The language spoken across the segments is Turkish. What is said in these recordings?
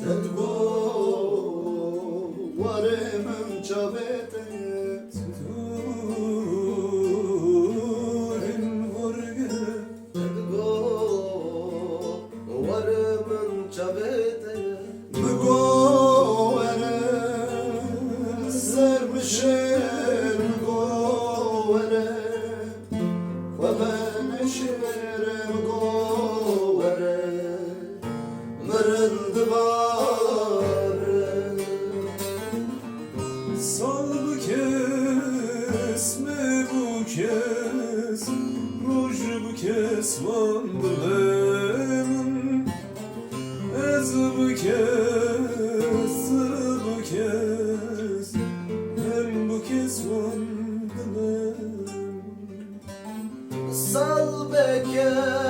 Tedgo varemem çabete Turin vurgu Tedgo varemem çabete Mgo vere sermişim go. Vere Ve ben Duży bukiet słon bylem Ez bukiet, z bukiet Hem bukiet słon bylem Sal beker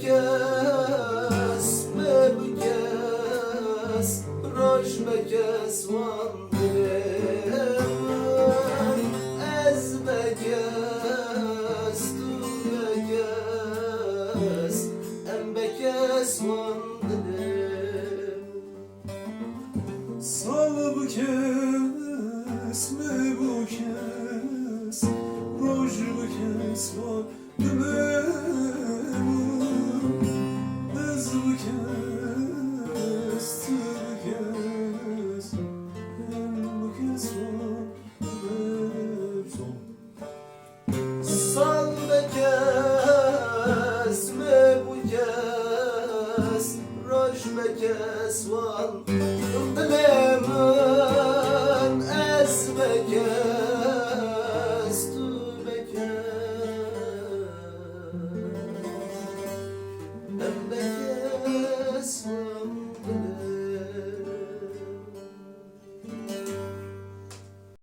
بکس مر بکس روش بکس وان دلم از بکس تو بکس ام بکس وان دلم سال بکس مر بکس روش بکس وان دلم kesvan Dilemen esme kes Tübe kes